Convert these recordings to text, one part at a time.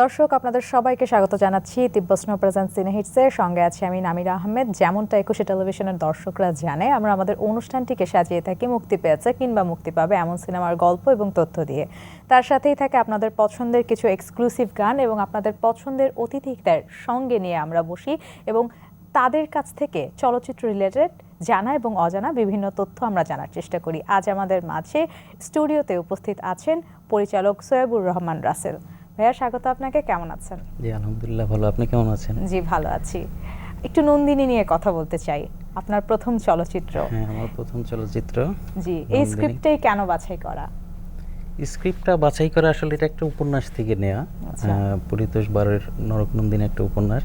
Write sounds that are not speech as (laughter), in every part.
দর্শক, আপনাদের সবাইকে স্বাগত জানাচ্ছি তিব্বস্ন প্রেজেন্ট সিনেহিটসের সঙ্গে আছি আমি নামির আহমেদ। যেমনটা একুশে টেলিভিশনের দর্শকরা জানে, আমরা আমাদের অনুষ্ঠানটিকে সাজিয়ে থাকি, মুক্তি পেয়েছে কিংবা মুক্তি পাবে এমন সিনেমার গল্প এবং তথ্য দিয়ে। তার সাথেই থাকে আপনাদের পছন্দের কিছু এক্সক্লুসিভ গান এবং আপনাদের পছন্দের অতিথিদের সঙ্গে নিয়ে আমরা বসি এবং তাদের কাছ থেকে চলচ্চিত্র রিলেটেড জানা এবং অজানা বিভিন্ন তথ্য আমরা জানার চেষ্টা করি। আজ আমাদের মাঝে স্টুডিওতে উপস্থিত আছেন পরিচালক সৈয়বুর রহমান রাসেল। ভাইয়া স্বাগত আপনাকে। কেমন আছেন? জি আলহামদুলিল্লাহ ভালো। আপনি কেমন আছেন? জি ভালো আছি। একটু নন্দিনী নিয়ে কথা বলতে চাই। আপনার প্রথম চলচ্চিত্র। হ্যাঁ আমার প্রথম চলচ্চিত্র। জি এই স্ক্রিপ্টটাই কেন বাছাই করা? স্ক্রিপ্টটা বাছাই করা আসলে এটা একটা উপন্যাস থেকে নেওয়া আচ্ছা। পরিতোষ বারের নরকনন্দিনী একটা উপন্যাস।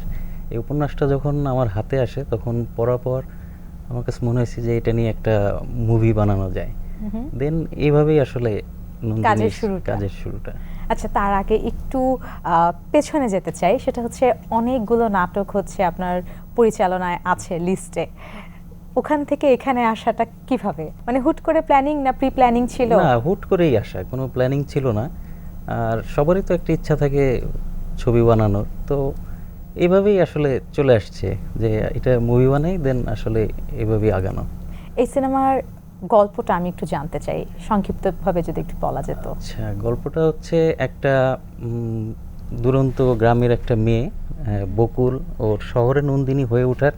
এই উপন্যাসটা যখন আমার হাতে আসে তখন পড়ার পর আমার কাছে মনে হয়েছে যে এটা নিয়ে একটা মুভি বানানো যায়। দেন এইভাবেই আসলে কাজের শুরুটা। কাজের শুরুটা। আচ্ছা তার আগে একটু পেছনে যেতে চাই। সেটা হচ্ছে অনেকগুলো নাটক হচ্ছে আপনার পরিচালনায় আছে লিস্টে ওখান থেকে এখানে আসাটা কীভাবে? মানে হুট করে প্ল্যানিং না প্রি প্ল্যানিং ছিল? না হুট করেই আসা। কোনো প্ল্যানিং ছিল না। আর সবারই তো একটা ইচ্ছা থাকে ছবি বানানোর। তো এইভাবেই আসলে চলে আসছে যে এটা মুভি বানাই দেন আসলে এইভাবেই আগানো। এই সিনেমার গল্পটা আমি একটু জানতে চাই সংক্ষিপ্তভাবে যদি একটু বলা যেত। আচ্ছা গল্পটা হচ্ছে একটা দুরন্ত গ্রামের একটা মেয়ে বকুল। ওর শহরে নন্দিনী হয়ে ওঠার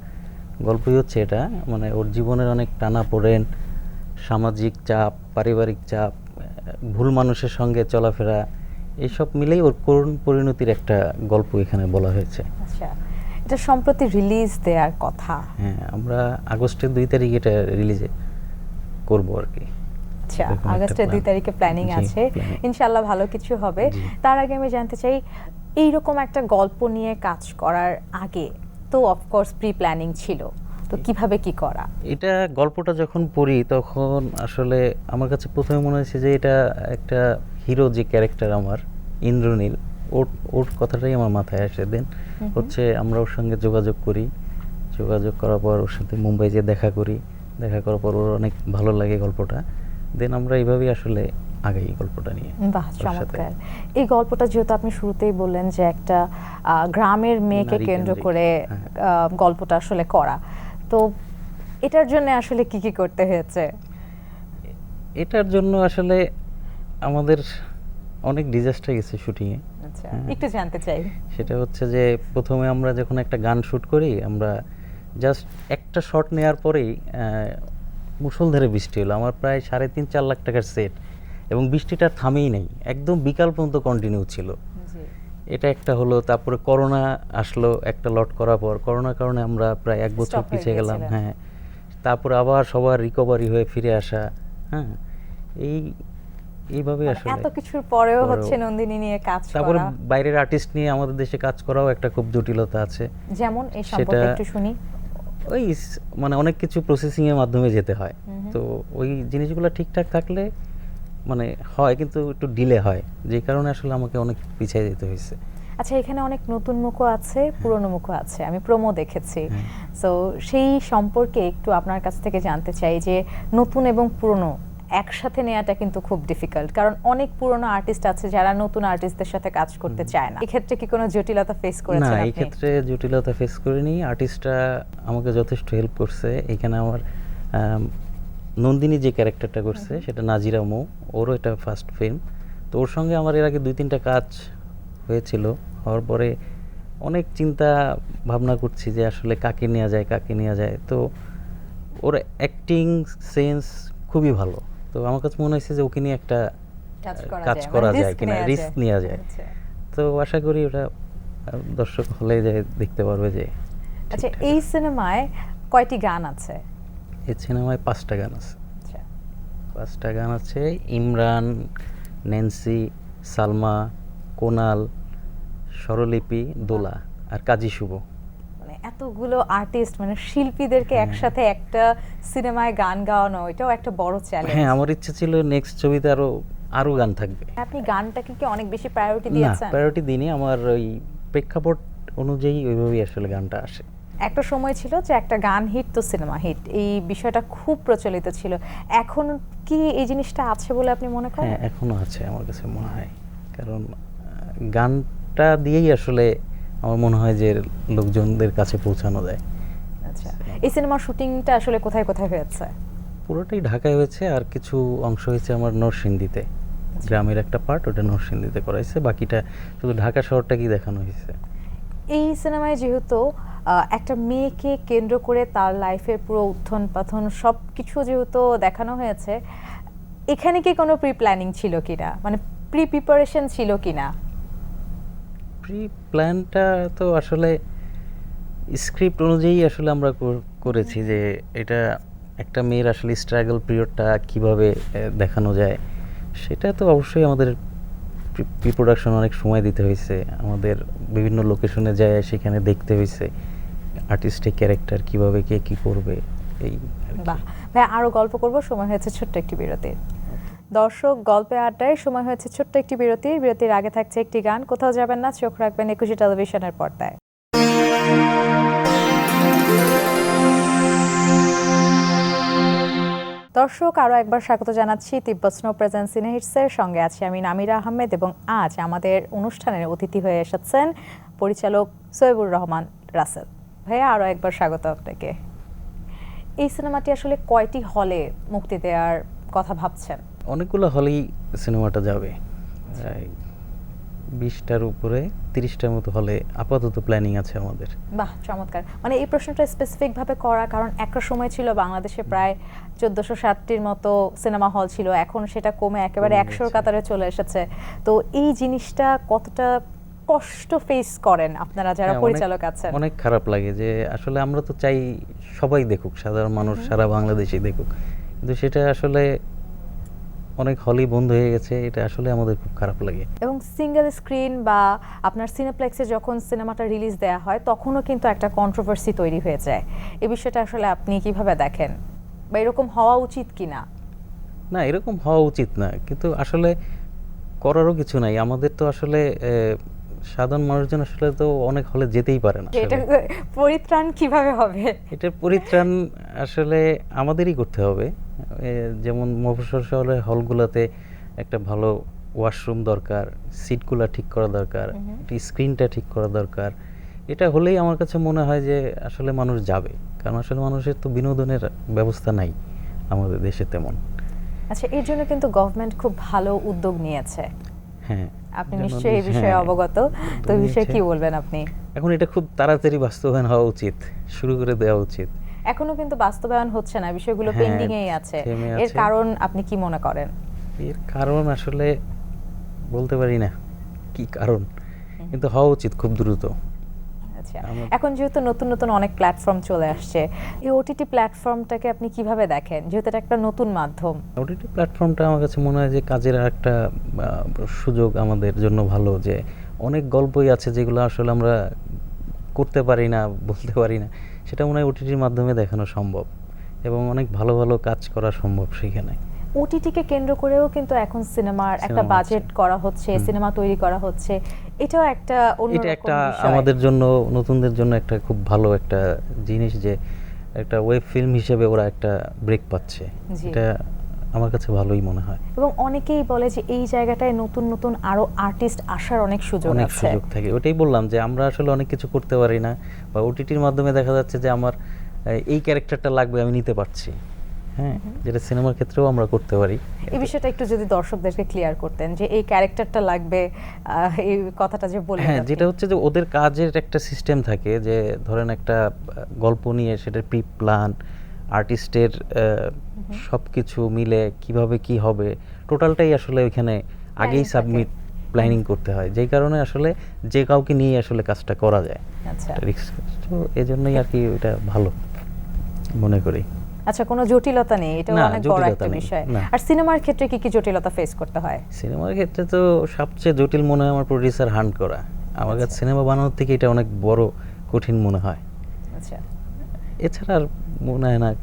গল্পই হচ্ছে এটা। মানে ওর জীবনের অনেক টানা পড়েন সামাজিক চাপ পারিবারিক চাপ ভুল মানুষের সঙ্গে চলাফেরা এইসব মিলেই ওর করুণ পরিণতির একটা গল্প এখানে বলা হয়েছে। আচ্ছা এটা সম্প্রতি রিলিজ দেওয়ার কথা। হ্যাঁ আমরা আগস্টের দুই তারিখ এটা রিলিজে করব আর কি। আচ্ছা আগস্টের দুই তারিখে প্ল্যানিং আছে। ইনশাল্লাহ ভালো কিছু হবে। তার আগে আমি জানতে চাই এইরকম একটা গল্প নিয়ে কাজ করার আগে তো অফকোর্স প্রি প্ল্যানিং ছিল। তো কীভাবে কি করা? এটা গল্পটা যখন পড়ি তখন আসলে আমার কাছে প্রথমে মনে হয়েছে যে এটা একটা হিরো যে ক্যারেক্টার আমার ইন্দ্রনীল ওর ওর কথাটাই আমার মাথায় আসে। দেন হচ্ছে আমরা ওর সঙ্গে যোগাযোগ করি। যোগাযোগ করার পর ওর সাথে মুম্বাই যেয়ে দেখা করি। দেখা করার পর ওর অনেক ভালো লাগে গল্পটা। দেন আমরা এইভাবেই আসলে আগাই গল্পটা নিয়ে। বাহ চমৎকার। এই গল্পটা যেহেতু আপনি শুরুতেই বললেন যে একটা গ্রামের মেয়েকে কেন্দ্র করে হ্যাঁ। গল্পটা আসলে করা। তো এটার জন্য আসলে কি কি করতে হয়েছে? এটার জন্য আসলে আমাদের অনেক ডিজাস্টার গেছে শুটিংয়ে আচ্ছা হ্যাঁ। একটু জানতে চাই। সেটা হচ্ছে যে প্রথমে আমরা যখন একটা গান শ্যুট করি আমরা জাস্ট একটা শট নেওয়ার পরেই আহ, মুষলধারে বৃষ্টি হলো। আমার প্রায় সাড়ে তিন চার লাখ টাকার সেট এবং বৃষ্টিটা থামেই নেই। একদম বিকাল পর্যন্ত কন্টিনিউ ছিল। এটা একটা হলো তারপরে করোনা আসলো একটা লট করার পর। করোনার কারণে আমরা প্রায় এক বছর পিছিয়ে গেলাম হ্যাঁ। তারপরে আবার সবার রিকভারি হয়ে ফিরে আসা হ্যাঁ। এই এইভাবে মানে আসলে। এত কিছুর পরেও হচ্ছে নন্দিনী নিয়ে কাজ করা। তারপরে বাইরের আর্টিস্ট নিয়ে আমাদের দেশে কাজ করাও একটা খুব জটিলতা আছে। যেমন এই সম্পর্কে সেটা- একটু শুনি। ওই মানে অনেক কিছু প্রসেসিংয়ের মাধ্যমে যেতে হয়। তো ওই জিনিসগুলো ঠিকঠাক থাকলে মানে হয় কিন্তু একটু ডিলে হয়। যে কারণে আসলে আমাকে অনেক পিছিয়ে যেতে হয়েছে। আচ্ছা এখানে অনেক নতুন মুখও আছে পুরনো মুখও আছে। আমি প্রোমো দেখেছি। তো সো সেই সম্পর্কে একটু আপনার কাছ থেকে জানতে চাই যে নতুন এবং পুরনো একসাথে নেওয়াটা কিন্তু খুব ডিফিকাল্ট কারণ অনেক পুরনো আর্টিস্ট আছে যারা নতুন আর্টিস্টদের সাথে কাজ করতে চায় না। এক্ষেত্রে কি কোনো জটিলতা ফেস করেছেন না এই ক্ষেত্রে জটিলতা ফেস করিনি। আর্টিস্টরা আমাকে যথেষ্ট হেল্প করছে। এখানে আমার নন্দিনী যে ক্যারেক্টারটা করছে সেটা নাজিরা মৌ। ওরও এটা ফার্স্ট ফিল্ম তো ওর সঙ্গে আমার এর আগে দুই তিনটা কাজ হয়েছিল। হওয়ার পরে অনেক চিন্তা ভাবনা করছি যে আসলে কাকে নেওয়া যায় কাকে নেওয়া যায়। তো ওর অ্যাক্টিং সেন্স খুবই ভালো। তো আমার কাছে মনে হয়েছে যে ওকে নিয়ে একটা কাজ করা যায়, মানে কিনা রিস্ক নেওয়া যায়। আচ্ছা। তো আশা করি ওটা দর্শক হলে যায় দেখতে পারবে যে আচ্ছা এই সিনেমায় কয়টি গান আছে? এই সিনেমায় পাঁচটা গান আছে। আচ্ছা। পাঁচটা গান আছে ইমরান ন্যান্সি সালমা কোনাল স্বরলিপি দোলা আর কাজী শুভ। এতগুলো আর্টিস্ট মানে শিল্পীদেরকে একসাথে একটা সিনেমায় গান গাওয়ানো এটাও একটা বড় চ্যালেঞ্জ হ্যাঁ আমার ইচ্ছা ছিল নেক্সট ছবিতে আরও আরও গান থাকবে। আপনি গানটাকে কি অনেক বেশি প্রায়োরিটি দিয়েছেন? না প্রায়োরিটি দিনই আমার ওই প্রেক্ষাপট অনুযায়ী ওইভাবেই আসলে গানটা আসে। একটা সময় ছিল যে একটা গান হিট তো সিনেমা হিট এই বিষয়টা খুব প্রচলিত ছিল। এখন কি এই জিনিসটা আছে বলে আপনি মনে করেন? হ্যাঁ এখনও আছে আমার কাছে মনে হয়। কারণ গানটা দিয়েই আসলে আমার মনে হয় যে লোকজনদের কাছে পৌঁছানো যায়। আচ্ছা এই সিনেমার শুটিংটা আসলে কোথায় কোথায় হয়েছে? পুরোটাই ঢাকায় হয়েছে আর কিছু অংশ হয়েছে আমার নরসিংদীতে। গ্রামের একটা পার্ট ওটা নরসিংদীতে করাইছে বাকিটা শুধু ঢাকা শহরটা কি দেখানো হয়েছে। এই সিনেমায় যেহেতু একটা মেয়েকে কেন্দ্র করে তার লাইফের পুরো উত্থান পাথন সব কিছু যেহেতু দেখানো হয়েছে এখানে কি কোনো প্রি প্ল্যানিং ছিল কিনা? মানে প্রি প্রিপারেশন ছিল কিনা? প্রি প্ল্যানটা তো আসলে স্ক্রিপ্ট অনুযায়ী আসলে আমরা করেছি যে এটা একটা মেয়ের আসলে স্ট্রাগল পিরিয়ডটা কীভাবে দেখানো যায়, সেটা তো অবশ্যই আমাদের প্রি প্রোডাকশন অনেক সময় দিতে হয়েছে। আমাদের বিভিন্ন লোকেশনে যায়, সেখানে দেখতে হয়েছে আর্টিস্টের ক্যারেক্টার কীভাবে কে কি করবে, এই। বাহ! ভাই আরও গল্প করব, সময় হয়েছে ছোট্ট একটি বিরতির। দর্শক, গল্পে আড্ডায় সময় হয়েছে ছোট্ট একটি বিরতির বিরতির আগে থাকছে একটি গান। কোথাও যাবেন না, চোখ রাখবেন একুশে টেলিভিশনের পর্দায়। দর্শক আরও একবার স্বাগত জানাচ্ছি তিব্বত স্নো প্রেজেন্স সিনেহিটসের সঙ্গে আছি আমি নামিরা আহমেদ এবং আজ আমাদের অনুষ্ঠানের অতিথি হয়ে এসেছেন পরিচালক সৈবুর রহমান রাসেল। ভাইয়া আরও একবার স্বাগত আপনাকে। এই সিনেমাটি আসলে কয়টি হলে মুক্তি দেওয়ার কথা ভাবছেন? অনেকগুলো হলেই সিনেমাটা যাবে। বিশটার উপরে তিরিশটার মতো হলে আপাতত প্ল্যানিং আছে আমাদের। বাহ চমৎকার। মানে এই প্রশ্নটা স্পেসিফিক ভাবে করা কারণ একটা সময় ছিল বাংলাদেশে প্রায় চোদ্দশো ষাটটির মতো সিনেমা হল ছিল এখন সেটা কমে একেবারে একশোর কাতারে চলে এসেছে। তো এই জিনিসটা কতটা কষ্ট ফেস করেন আপনারা যারা হ্যাঁ, পরিচালক আছেন? অনেক খারাপ লাগে যে আসলে আমরা তো চাই সবাই দেখুক সাধারণ মানুষ সারা বাংলাদেশই দেখুক। কিন্তু সেটা আসলে অনেক হলই বন্ধ হয়ে গেছে এটা আসলে আমাদের খুব খারাপ লাগে। এবং সিঙ্গেল স্ক্রিন বা আপনার সিনেপ্লেক্সে যখন সিনেমাটা রিলিজ দেওয়া হয় তখনও কিন্তু একটা কন্ট্রোভার্সি তৈরি হয়ে যায়। এই বিষয়টা আসলে আপনি কীভাবে দেখেন? বা এরকম হওয়া উচিত কিনা? না না এরকম হওয়া উচিত না কিন্তু আসলে করারও কিছু নাই। আমাদের তো আসলে সাধারণ মানুষজন আসলে তো অনেক হলে যেতেই পারে না এটা পরিত্রাণ কীভাবে হবে? এটা পরিত্রাণ আসলে আমাদেরই করতে হবে। যেমন মফস্বল শহরের হলগুলোতে একটা ভালো ওয়াশরুম দরকার সিটগুলো ঠিক করা দরকার স্ক্রিনটা ঠিক করা দরকার। এটা হলেই আমার কাছে মনে হয় যে আসলে মানুষ যাবে কারণ আসলে মানুষের তো বিনোদনের ব্যবস্থা নাই আমাদের দেশে তেমন। আচ্ছা এর জন্য কিন্তু গভর্নমেন্ট খুব ভালো উদ্যোগ নিয়েছে। হ্যাঁ আপনি নিশ্চয়ই এই বিষয়ে হ্যাঁ, অবগত তো বিষয়ে কি বলবেন আপনি? এখন এটা খুব তাড়াতাড়ি বাস্তবায়ন হওয়া উচিত শুরু করে দেওয়া উচিত। এখনও কিন্তু বাস্তবায়ন হচ্ছে না বিষয়গুলো হ্যাঁ, পেন্ডিং এই আছে এর কারণ আপনি কি মনে করেন? এর কারণ আসলে বলতে পারি না কি কারণ? কিন্তু হওয়া উচিত খুব দ্রুত। আচ্ছা এখন যেহেতু নতুন নতুন অনেক প্ল্যাটফর্ম চলে আসছে এই ওটিটি প্ল্যাটফর্মটাকে আপনি কীভাবে দেখেন? যেহেতু এটা একটা নতুন মাধ্যম। ওটিটি প্ল্যাটফর্মটা আমার কাছে মনে হয় যে কাজের একটা সুযোগ আমাদের জন্য ভালো যে অনেক গল্পই আছে যেগুলো আসলে আমরা করতে পারি না বলতে পারি না। সেটা মনে হয় ওটিটির মাধ্যমে দেখানো সম্ভব এবং অনেক ভালো ভালো কাজ করা সম্ভব সেখানে। ওটিটিকে কেন্দ্র করেও কিন্তু এখন সিনেমার একটা বাজেট করা হচ্ছে সিনেমা তৈরি করা হচ্ছে। এটাও একটা এটা একটা আমাদের জন্য নতুনদের জন্য একটা খুব ভালো একটা জিনিস যে একটা ওয়েব ফিল্ম হিসেবে ওরা একটা ব্রেক পাচ্ছে। এটা আমার কাছে ভালোই মনে হয়। এবং অনেকেই বলে যে এই জায়গাটায় নতুন নতুন আরও আর্টিস্ট আসার অনেক সুযোগ অনেক সুযোগ থাকে। ওটাই বললাম যে আমরা আসলে অনেক কিছু করতে পারি না বা ওটিটির মাধ্যমে দেখা যাচ্ছে যে আমার এই ক্যারেক্টারটা লাগবে আমি নিতে পারছি। হ্যাঁ যেটা সিনেমার ক্ষেত্রেও আমরা করতে পারি। এই বিষয়টা একটু যদি দর্শকদেরকে ক্লিয়ার করতেন যে এই ক্যারেক্টারটা লাগবে এই কথাটা যে বললেন হ্যাঁ যেটা হচ্ছে যে ওদের কাজের একটা সিস্টেম থাকে যে ধরেন একটা গল্প নিয়ে সেটার প্রি প্ল্যান আর্টিস্টের সব কিছু মিলে কীভাবে কি হবে টোটালটাই আসলে ওইখানে আগেই সাবমিট প্ল্যানিং করতে হয়। যেই কারণে আসলে যে কাউকে নিয়ে আসলে কাজটা করা যায়। আচ্ছা। তো এই জন্যই আর কি এটা ভালো মনে করি। আচ্ছা কোনো জটিলতা নেই। এটা অনেক বড় একটা বিষয়। আর সিনেমার ক্ষেত্রে কি কি জটিলতা ফেস করতে হয়? সিনেমার ক্ষেত্রে তো সবচেয়ে জটিল মনে হয় আমার প্রডিউসার হান্ট করা। আমার কাছে সিনেমা বানানোর থেকে এটা অনেক বড় কঠিন মনে হয়। আচ্ছা। এছাড়া আর মনে হয় না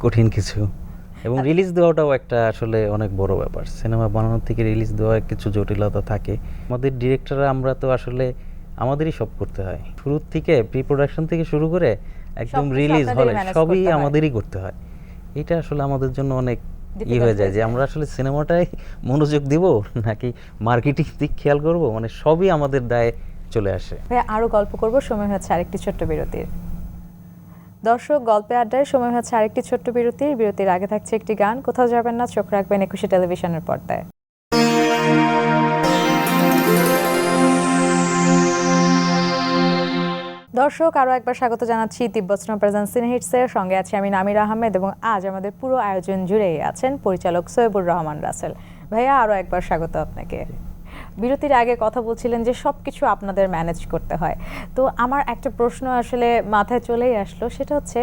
কঠিন কিছু। এবং রিলিজ দেওয়াটাও একটা আসলে অনেক বড় ব্যাপার। সিনেমা বানানোর থেকে রিলিজ দেওয়া কিছু জটিলতা থাকে। আমাদের ডিরেক্টররা আমরা তো আসলে আমাদেরই সব করতে হয়। শুরুর থেকে প্রি প্রোডাকশন থেকে শুরু করে একদম রিলিজ হলে সবই আমাদেরই করতে হয়। এটা আসলে আমাদের জন্য অনেক ই হয়ে যায় যে আমরা আসলে সিনেমাটাই (laughs) মনোযোগ দিব নাকি মার্কেটিং দিক খেয়াল করব? মানে সবই আমাদের দায়ে চলে আসে। আরও গল্প করব সময় হচ্ছে আরেকটি ছোট্ট বিরতির। দর্শক, গল্পে আড্ডায় সময় হচ্ছে আরেকটি ছোট্ট বিরতির। বিরতির আগে থাকছে একটি গান। কোথাও যাবেন না, চোখ রাখবেন একুশে টেলিভিশনের পর্দায়। দর্শক, আরও একবার স্বাগত জানাচ্ছি তিব্বত প্রেজেন্স সিনহিটসের সঙ্গে আছি আমি নামির আহমেদ এবং আজ আমাদের পুরো আয়োজন জুড়েই আছেন পরিচালক সৈয়বুর রহমান রাসেল। ভাইয়া, আরও একবার স্বাগত আপনাকে। বিরতির আগে কথা বলছিলেন যে সব কিছু আপনাদের ম্যানেজ করতে হয়। তো আমার একটা প্রশ্ন আসলে মাথায় চলেই আসলো সেটা হচ্ছে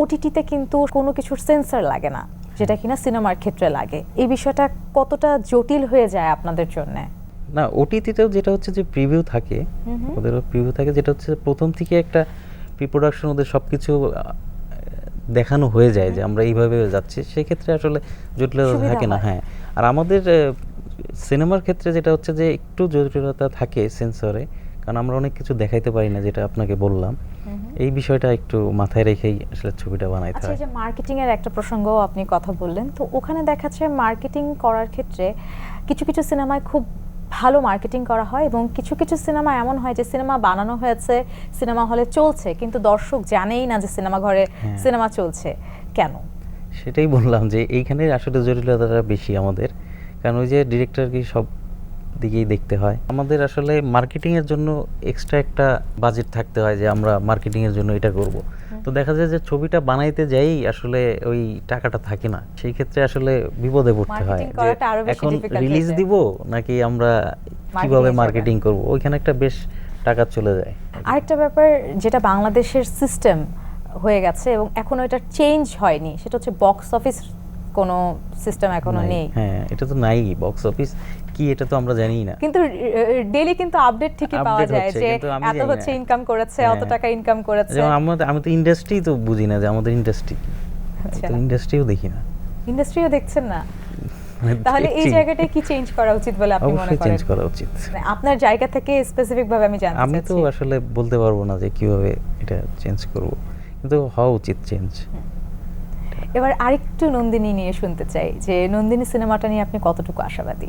ওটিটিতে কিন্তু কোনো কিছুর সেন্সার লাগে না যেটা কিনা সিনেমার ক্ষেত্রে লাগে। এই বিষয়টা কতটা জটিল হয়ে যায় আপনাদের জন্যে? না ওটিটিতেও যেটা হচ্ছে যে প্রিভিউ থাকে ওদের প্রিভিউ থাকে যেটা হচ্ছে প্রথম থেকে একটা প্রিপ্রোডাকশন ওদের সব কিছু দেখানো হয়ে যায় যে আমরা এইভাবে যাচ্ছি। সেক্ষেত্রে আসলে জটিলতা থাকে না হ্যাঁ। আর আমাদের সিনেমার ক্ষেত্রে যেটা হচ্ছে যে একটু জটিলতা থাকে সেন্সরে কারণ আমরা অনেক কিছু দেখাইতে পারি না যেটা আপনাকে বললাম। এই বিষয়টা একটু মাথায় রেখেই আসলে ছবিটা বানাইতে আচ্ছা হয়। যে মার্কেটিং এর একটা প্রসঙ্গ আপনি কথা বললেন। তো ওখানে দেখাচ্ছে মার্কেটিং করার ক্ষেত্রে কিছু কিছু সিনেমায় খুব ভালো মার্কেটিং করা হয় এবং কিছু কিছু সিনেমা এমন হয় যে সিনেমা বানানো হয়েছে সিনেমা হলে চলছে কিন্তু দর্শক জানেই না যে সিনেমা ঘরে হ্যাঁ। সিনেমা চলছে। কেন? সেটাই বললাম যে এইখানে আসলে জটিলতাটা বেশি আমাদের। কারণ ওই যে ডিরেক্টর কি সব দিকেই দেখতে হয়। আমাদের আসলে মার্কেটিং এর জন্য এক্সট্রা একটা বাজেট থাকতে হয় যে আমরা মার্কেটিং এর জন্য এটা করব। তো দেখা যায় যে ছবিটা বানাইতে যাই আসলে ওই টাকাটা থাকে না। সেই ক্ষেত্রে আসলে বিপদে পড়তে হয় এখন রিলিজ। দিব নাকি আমরা কীভাবে মার্কেটিং করব? ওইখানে একটা বেশ টাকা চলে যায়। আরেকটা ব্যাপার যেটা বাংলাদেশের সিস্টেম হয়ে গেছে এবং এখনও এটা চেঞ্জ হয়নি সেটা হচ্ছে বক্স অফিস কোনো সিস্টেম এখনও নেই। হ্যাঁ এটা তো নাই বক্স অফিস কি এটা তো আমরা জানি না। কিন্তু ডেইলি কিন্তু আপডেট ঠিকই পাওয়া যায় যে এত হচ্ছে ইনকাম করেছে অত হ্যাঁ। টাকা ইনকাম করেছে। যেমন আমাদের আমি তো ইন্ডাস্ট্রি তো বুঝি না যে আমাদের ইন্ডাস্ট্রি আচ্ছা। তো ইন্ডাস্ট্রিও দেখি না। ইন্ডাস্ট্রিও দেখছেন না? মানে তাহলে এই দেখছি। জায়গাটায় কি চেঞ্জ করা উচিত বলে আপনি মনে করেন? চেঞ্জ করা উচিত। মানে আপনার জায়গা থেকে স্পেসিফিক ভাবে আমি জানতে আমি তো আসলে বলতে পারব না যে কীভাবে এটা চেঞ্জ করব। কিন্তু হওয়া উচিত চেঞ্জ এবার আরেকটু নন্দিনী নিয়ে শুনতে চাই যে নন্দিনী সিনেমাটা নিয়ে আপনি কতটুকু আশাবাদী?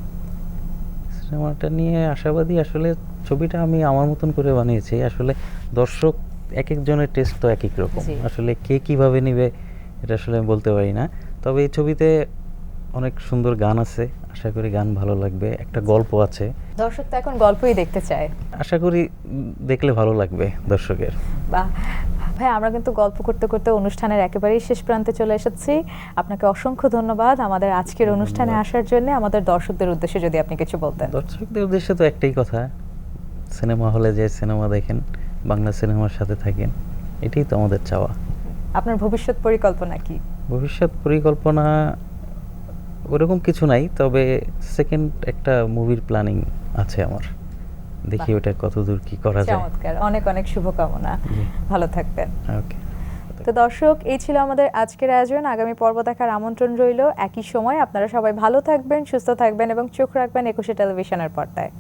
সিনেমাটা নিয়ে আশাবাদী আসলে ছবিটা আমি আমার মতন করে বানিয়েছি আসলে দর্শক এক একজনের টেস্ট তো এক এক রকম আসলে কে কীভাবে নিবে এটা আসলে আমি বলতে পারি না। তবে এই ছবিতে অনেক সুন্দর গান আছে আশা করি গান ভালো লাগবে। একটা গল্প আছে। দর্শক তো এখন গল্পই দেখতে চায়। আশা করি দেখলে ভালো লাগবে দর্শকের। বাহ। ভাই আমরা কিন্তু গল্প করতে করতে অনুষ্ঠানের একেবারেই শেষ প্রান্তে চলে এসেছি। আপনাকে অসংখ্য ধন্যবাদ আমাদের আজকের অনুষ্ঠানে আসার জন্য। আমাদের দর্শকদের উদ্দেশ্যে যদি আপনি কিছু বলতেন। দর্শকদের উদ্দেশ্যে তো একটাই কথা। সিনেমা হলে যে সিনেমা দেখেন বাংলা সিনেমার সাথে থাকেন এটাই তো আমাদের চাওয়া। আপনার ভবিষ্যৎ পরিকল্পনা কি? ভবিষ্যৎ পরিকল্পনা ওরকম কিছু নাই তবে সেকেন্ড একটা মুভির প্ল্যানিং আছে আমার। দেখি। ওটা কতদূর কি করা যায়। চমৎকার। অনেক অনেক শুভকামনা। ভালো থাকবেন। ওকে। তো দর্শক এই ছিল আমাদের আজকের আয়োজন। আগামী পর্ব দেখার আমন্ত্রণ রইল। একই সময় আপনারা সবাই ভালো থাকবেন সুস্থ থাকবেন এবং চোখ রাখবেন একুশে টেলিভিশনের পর্দায়।